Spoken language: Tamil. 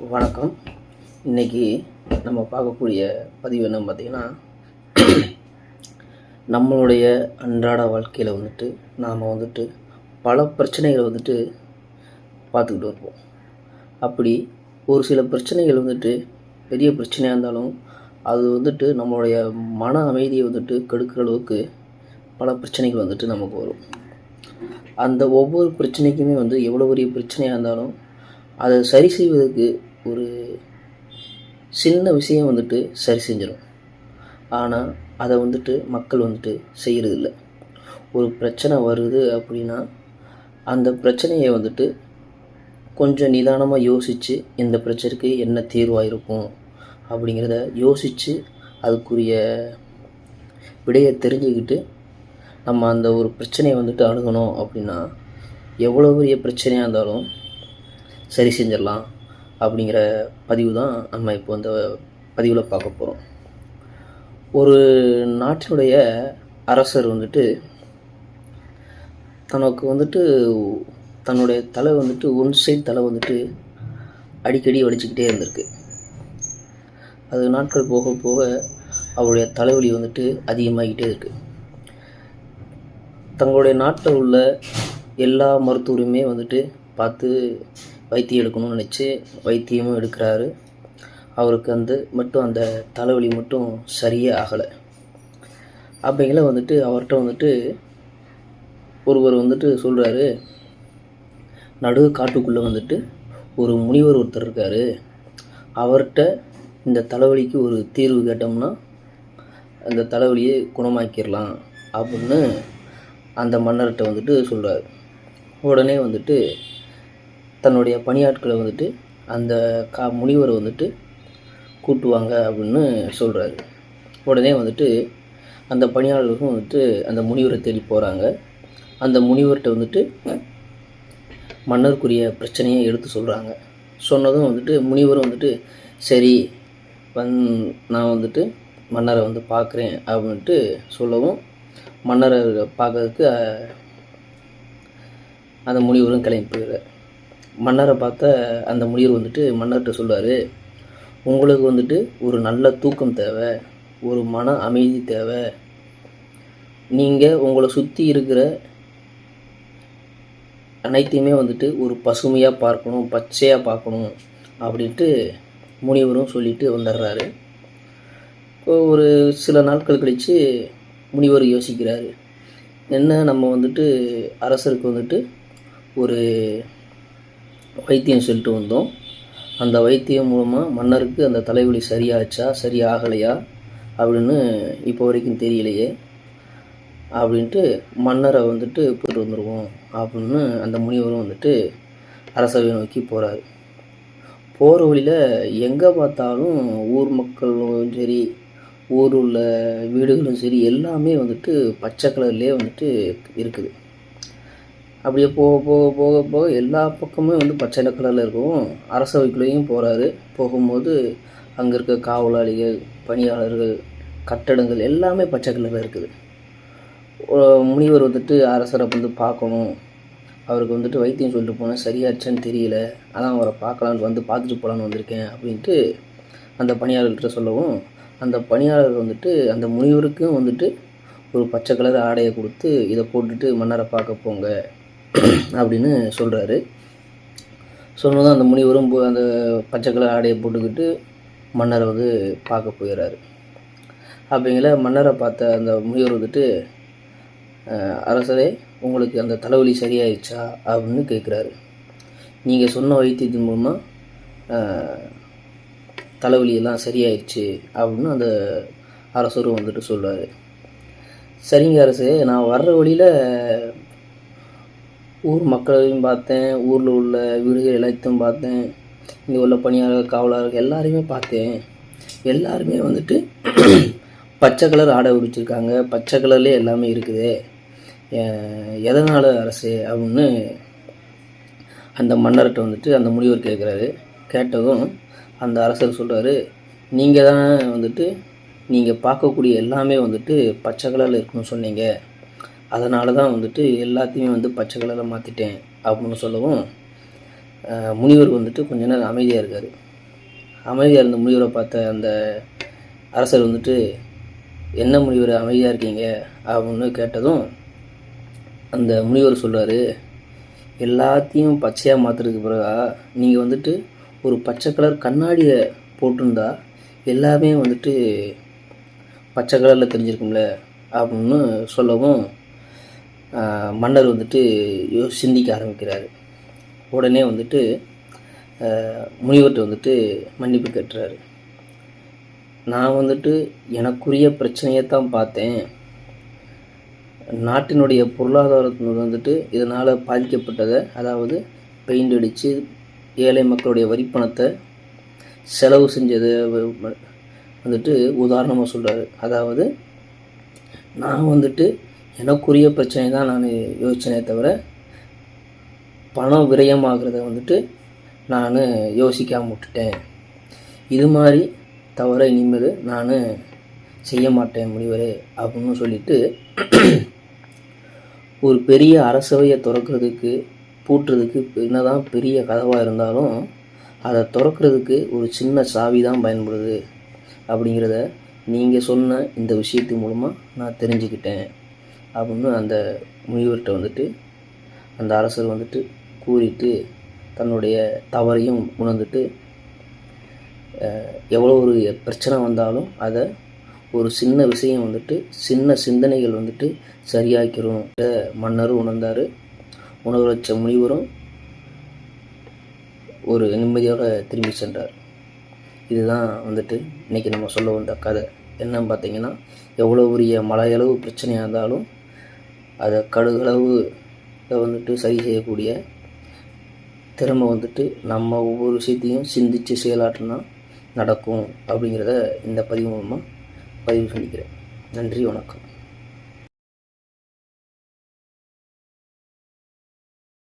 வணக்கம். இன்னைக்கு நம்ம பார்க்கக்கூடிய பதிவு என்னன்னு பார்த்தீங்கன்னா நம்மளுடைய அன்றாட வாழ்க்கையில் வந்துட்டு நாம் வந்துட்டு பல பிரச்சனைகளை வந்துட்டு பார்த்துக்கிட்டு இருப்போம். அப்படி ஒரு சில பிரச்சனைகள் வந்துட்டு பெரிய பிரச்சனையாக இருந்தாலும் அது வந்துட்டு நம்மளுடைய மன அமைதியை வந்துட்டு கெடுக்கிற அளவுக்கு பல பிரச்சனைகள் வந்துட்டு நமக்கு வரும். அந்த ஒவ்வொரு பிரச்சனைக்குமே வந்து எவ்வளோ பெரிய பிரச்சனையாக இருந்தாலும் அதை சரி செய்வதற்கு ஒரு சின்ன விஷயம் வந்துட்டு சரி செஞ்சிடும் ஆனால் அதை வந்துட்டு மக்கள் வந்துட்டு செய்கிறதில்ல ஒரு பிரச்சனை வருது அப்படின்னா அந்த பிரச்சனையை வந்துட்டு கொஞ்சம் நிதானமாக யோசித்து இந்த பிரச்சனைக்கு என்ன தீர்வாக இருக்கும் அப்படிங்கிறத யோசித்து அதுக்குரிய விடையை தெரிஞ்சுக்கிட்டு நம்ம அந்த ஒரு பிரச்சனையை வந்துட்டு அணுகணும் அப்படின்னா எவ்வளோ பெரிய பிரச்சனையாக இருந்தாலும் சரி செஞ்சிடலாம் அப்படிங்கிற பதிவு தான் நம்ம இப்போ இந்த பதிவில் பார்க்க போகிறோம் ஒரு நாட்டினுடைய அரசர் வந்துட்டு தனக்கு வந்துட்டு தன்னுடைய தலை வந்துட்டு ஒன் சைடு தலை வந்துட்டு அடிக்கடி வலிச்சுக்கிட்டே இருந்திருக்கு. அது நாட்கள் போக போக அவருடைய தலைவலி வந்துட்டு அதிகமாகிக்கிட்டே இருக்குது தங்களுடைய நாட்டில் உள்ள எல்லா மருத்துவருமே வந்துட்டு பார்த்து வைத்தியம் எடுக்கணும்னு நினச்சி வைத்தியமும் எடுக்கிறாரு. அவருக்கு வந்து மட்டும் அந்த தலைவலி மட்டும் சரியே ஆகலை. அப்படிங்கள வந்துட்டு அவர்கிட்ட வந்துட்டு ஒருவர் வந்துட்டு சொல்கிறாரு நடு காட்டுக்குள்ளே வந்துட்டு ஒரு முனிவர் ஒருத்தர் இருக்கார். அவர்கிட்ட இந்த தலைவலிக்கு ஒரு தீர்வு கேட்டோம்னா அந்த தலைவலியை குணமாக்கிடலாம் அப்படின்னு அந்த மன்னர்கிட்ட வந்துட்டு சொல்கிறாரு உடனே வந்துட்டு தன்னுடைய பணியாட்களை வந்துட்டு அந்த கா முனிவரை வந்துட்டு கூட்டுவாங்க அப்படின்னு சொல்கிறாரு உடனே வந்துட்டு அந்த பணியாளர்களுக்கும் வந்துட்டு அந்த முனிவரை தேடி போகிறாங்க அந்த முனிவர்கிட்ட வந்துட்டு மன்னருக்குரிய பிரச்சனையை எடுத்து சொல்கிறாங்க சொன்னதும் வந்துட்டு முனிவரும் வந்துட்டு சரி வந் நான் வந்துட்டு மன்னரை வந்து பார்க்குறேன் அப்படின்ட்டு சொல்லவும் மன்னரை பார்க்கறதுக்கு அந்த முனிவரும் கிளம்பி போயிடுறார். மன்னரை பார்த்த அந்த முனிவர் வந்துட்டு மன்னர்கிட்ட சொல்லுவார் உங்களுக்கு வந்துட்டு ஒரு நல்ல தூக்கம் தேவை ஒரு மன அமைதி தேவை. நீங்கள் உங்களை சுற்றி இருக்கிற அனைத்தையுமே வந்துட்டு ஒரு பசுமையாக பார்க்கணும் பச்சையாக பார்க்கணும் அப்படின்ட்டு முனிவரும் சொல்லிட்டு வந்துடுறாரு. ஒரு சில நாட்கள் கழித்து முனிவர் யோசிக்கிறாரு என்ன நம்ம வந்துட்டு அரசருக்கு வந்துட்டு ஒரு வைத்தியம் சொல்லிட்டு வந்தோம். அந்த வைத்தியம் மூலமாக மன்னருக்கு அந்த தலைவலி சரியாச்சா சரியாகலையா அப்படின்னு இப்போ வரைக்கும் தெரியலையே. அப்படின்ட்டு மன்னரை வந்துட்டு போயிட்டு வந்துடுவோம் அப்படின்னு அந்த முனிவரும் வந்துட்டு அரசவை நோக்கி போகிறார் போகிற வழியில் எங்கே பார்த்தாலும் ஊர் மக்களும் சரி ஊர் உள்ள வீடுகளும் சரி எல்லாமே வந்துட்டு பச்சை கலர்லேயே வந்துட்டு இருக்குது. அப்படியே போக போக போக போக எல்லா பக்கமும் வந்து பச்சை கலரில் இருக்கும். அரசவைக்குள்ளேயும் போகிறாரு போகும்போது அங்கே இருக்க காவலாளிகள் பணியாளர்கள் கட்டடங்கள் எல்லாமே பச்சை கலரில் இருக்குது. முனிவர் வந்துட்டு அரசரை வந்து பார்க்கணும். அவருக்கு வந்துட்டு வைத்தியம் சொல்லிட்டு போனால் சரியாச்சான்னு தெரியல. அதான் அவரை பார்க்கலான்னு வந்து பார்த்துட்டு போகலான்னு வந்திருக்கேன் அப்படின்ட்டு அந்த பணியாளர்கிட்ட சொல்லவும் அந்த பணியாளர் வந்துட்டு அந்த முனிவருக்கும் வந்துட்டு ஒரு பச்சை கலர் ஆடையை கொடுத்து இதை போட்டுட்டு மன்னரை பார்க்க போங்க. அப்படின்னு சொல்கிறாரு சொன்னதும் அந்த முனிவரும் போ- அந்த பச்சை கலர் ஆடையை போட்டுக்கிட்டு மன்னரை வந்து பார்க்க போயிடுறாரு அப்படிங்கிற மன்னரை பார்த்த அந்த முனிவர் வந்துட்டு அரசரே உங்களுக்கு அந்த தலைவலி சரியாயிடுச்சா? அப்படின்னு கேட்குறாரு. நீங்கள் சொன்ன வைத்தியத்தின் மூலமாக தலைவலி எல்லாம் சரியாயிடுச்சு அப்படின்னு அந்த அரசரும் வந்துட்டு சொல்றாரு. சரிங்க அரசே நான் வர்ற வழியில் ஊர் மக்களையும் பார்த்தேன் ஊரில் உள்ள வீடுகள் எல்லாத்தையும் பார்த்தேன். இங்கே உள்ள பணியாளர்கள் காவலர்கள் எல்லாரையுமே பார்த்தேன். எல்லாருமே வந்துட்டு பச்சை கலர் ஆடை உடிச்சிருக்காங்க பச்சை கலர்லேயே எல்லாமே இருக்குது. எதனால் அரசு அப்படின்னு அந்த மன்னர்கிட்ட வந்துட்டு அந்த முனிவர் கேட்குறாரு கேட்டதும் அந்த அரசர் சொல்கிறாரு நீங்கள் தான் வந்துட்டு நீங்கள் பார்க்கக்கூடிய எல்லாமே வந்துட்டு பச்சை கலரில் இருக்குன்னு சொன்னீங்க. அதனால தான் வந்துட்டு எல்லாத்தையுமே வந்து பச்சை கலரில் மாற்றிட்டேன் அப்படின்னு சொல்லவும் முனிவர் வந்துட்டு கொஞ்ச நேரம் அமைதியாக இருக்கார். அமைதியாக இருந்த முனிவரை பார்த்த அந்த அரசர் வந்துட்டு என்ன முனிவர் அமைதியாக இருக்கீங்க? அப்படின்னு கேட்டதும் அந்த முனிவர் சொல்றாரு எல்லாத்தையும் பச்சையாக மாற்றுறதுக்கு பிறகா நீங்கள் வந்துட்டு ஒரு பச்சை கலர் கண்ணாடியை போட்டிருந்தா எல்லாமே வந்துட்டு பச்சை கலரில் தெரிஞ்சிருக்கும்ல? அப்படின்னு சொல்லவும் மன்னர் வந்துட்டு யோ சிந்திக்க ஆரம்பிக்கிறாரு. உடனே வந்துட்டு முனிவர்கிட்ட வந்துட்டு மன்னிப்பு கேட்டுறாரு. நான் வந்துட்டு எனக்குரிய பிரச்சனையை தான் பார்த்தேன். நாட்டினுடைய பொருளாதாரத்தின் வந்துட்டு இதனால் பாதிக்கப்பட்டதை அதாவது பெயிண்ட் அடித்து ஏழை மக்களுடைய வரிப்பணத்தை செலவு செஞ்சதை வந்துட்டு உதாரணமாக சொல்கிறாரு அதாவது நான் வந்துட்டு எனக்குரிய பிரச்சனை தான் நான் யோசித்தனே தவிர பணம் விரயமாகிறத வந்துட்டு நான் யோசிக்காமல் விட்டுட்டேன். இது மாதிரி தவிர இனிமேல் நான் செய்ய மாட்டேன் முடிவரே அப்படின்னு சொல்லிட்டு ஒரு பெரிய அரசவையை திறக்கிறதுக்கு பூட்டுறதுக்கு என்னதான் பெரிய கதவாக இருந்தாலும் அதை திறக்கிறதுக்கு ஒரு சின்ன சாவி தான் பயன்படுது. அப்படிங்கிறத நீங்கள் சொன்ன இந்த விஷயத்து மூலமாக நான் தெரிஞ்சுக்கிட்டேன். அப்படின்னு அந்த முனிவர்கிட்ட வந்துட்டு அந்த அரசர் வந்துட்டு கூறிட்டு தன்னுடைய தவறையும் உணர்ந்துட்டு எவ்வளோ ஒரு பிரச்சனை வந்தாலும் அதை ஒரு சின்ன விஷயம் வந்துட்டு சின்ன சிந்தனைகள் வந்துட்டு சரியாக்கிறோம் மன்னரும் உணர்ந்தார். உணர்வு வச்ச முனிவரும் ஒரு நிம்மதியோடு திரும்பி சென்றார். இதுதான் வந்துட்டு இன்றைக்கி நம்ம சொல்ல வந்த கதை. என்னன்னு பார்த்தீங்கன்னா எவ்வளோ பெரிய மலையளவு பிரச்சனையாக இருந்தாலும் அதை கடுகளவு வந்துட்டு சரி செய்யக்கூடிய திறமை வந்துட்டு நம்ம ஒவ்வொரு விஷயத்தையும் சிந்தித்து செயலாற்றினா நடக்கும் அப்படிங்கிறத இந்த பதிவு மூலமாக பதிவு சொல்லிக்கிறேன் நன்றி வணக்கம்.